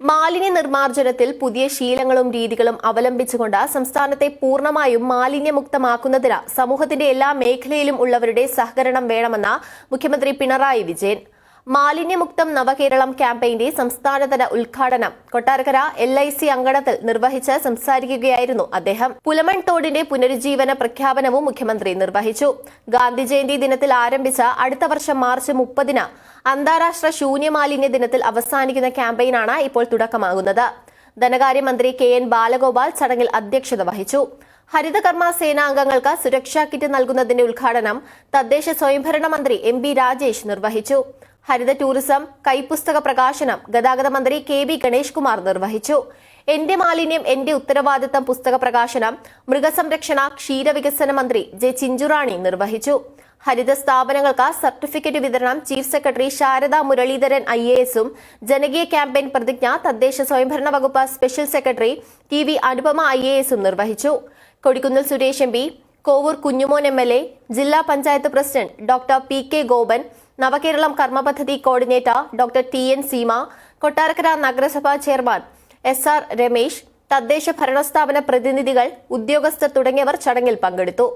മാലിന്യ നിർമ്മാർജനത്തിൽ പുതിയ ശീലങ്ങളും രീതികളും അവലംബിച്ചുകൊണ്ട് സംസ്ഥാനത്തെ പൂർണമായും മാലിന്യമുക്തമാക്കുന്നതിന് സമൂഹത്തിന്റെ എല്ലാ മേഖലയിലും ഉള്ളവരുടെ സഹകരണം വേണമെന്ന് മുഖ്യമന്ത്രി പിണറായി വിജയൻ. മാലിന്യമുക്തം നവകേരളം ക്യാമ്പയിന്റെ സംസ്ഥാനതല ഉദ്ഘാടനം. കൊട്ടാരക്കര എൽ ഐ സി അങ്കണത്തിൽ നിർവഹിച്ച് സംസാരിക്കുകയായിരുന്നു അദ്ദേഹം. പുലമൺ തോടിന്റെ പുനരുജ്ജീവന പ്രഖ്യാപനവും മുഖ്യമന്ത്രി നിർവഹിച്ചു. ഗാന്ധി ജയന്തി ദിനത്തിൽ ആരംഭിച്ച അടുത്ത വർഷം മാർച്ച് മുപ്പതിന് അന്താരാഷ്ട്ര ശൂന്യമാലിന്യ ദിനത്തിൽ അവസാനിക്കുന്ന ക്യാമ്പയിനാണ് ഇപ്പോൾ തുടക്കമാകുന്നത്. ധനകാര്യമന്ത്രി കെ എൻ ബാലഗോപാൽ ചടങ്ങിൽ അധ്യക്ഷത വഹിച്ചു. ഹരിതകർമ്മ സേനാ സേനാംഗങ്ങൾക്ക് സുരക്ഷാ കിറ്റ് നൽകുന്നതിന്റെ ഉദ്ഘാടനം തദ്ദേശ സ്വയംഭരണ മന്ത്രി എം ബി രാജേഷ് നിർവഹിച്ചു. ഹരിത ടൂറിസം കൈപ്പുസ്തക പ്രകാശനം ഗതാഗത മന്ത്രി കെ ബി ഗണേഷ് കുമാർ നിർവഹിച്ചു. എന്റെ മാലിന്യം എന്റെ ഉത്തരവാദിത്തം പുസ്തക പ്രകാശനം മൃഗസംരക്ഷണ ക്ഷീരവികസന മന്ത്രി ജെ ചിഞ്ചുറാണി നിർവഹിച്ചു. ഹരിത സ്ഥാപനങ്ങൾക്ക് സർട്ടിഫിക്കറ്റ് വിതരണം chief secretary Sharada Muraleedharan I A എസും ജനകീയ ക്യാമ്പയിൻ പ്രതിജ്ഞ തദ്ദേശ സ്വയംഭരണ വകുപ്പ് special secretary T V Anupama I A എസും നിർവഹിച്ചു. Kodikunnil Suresh M P Kovoor Kunjumon M L A ജില്ലാ panchayat president doctor P K Gopan Navakeralam കർമ്മപദ്ധതി coordinator doctor T N Seema Kottarakkara നഗരസഭാ ചെയർമാൻ എസ് ആർ രമേശ് തദ്ദേശ ഭരണസ്ഥാപന പ്രതിനിധികൾ ഉദ്യോഗസ്ഥർ തുടങ്ങിയവർ ചടങ്ങിൽ പങ്കെടുത്തു.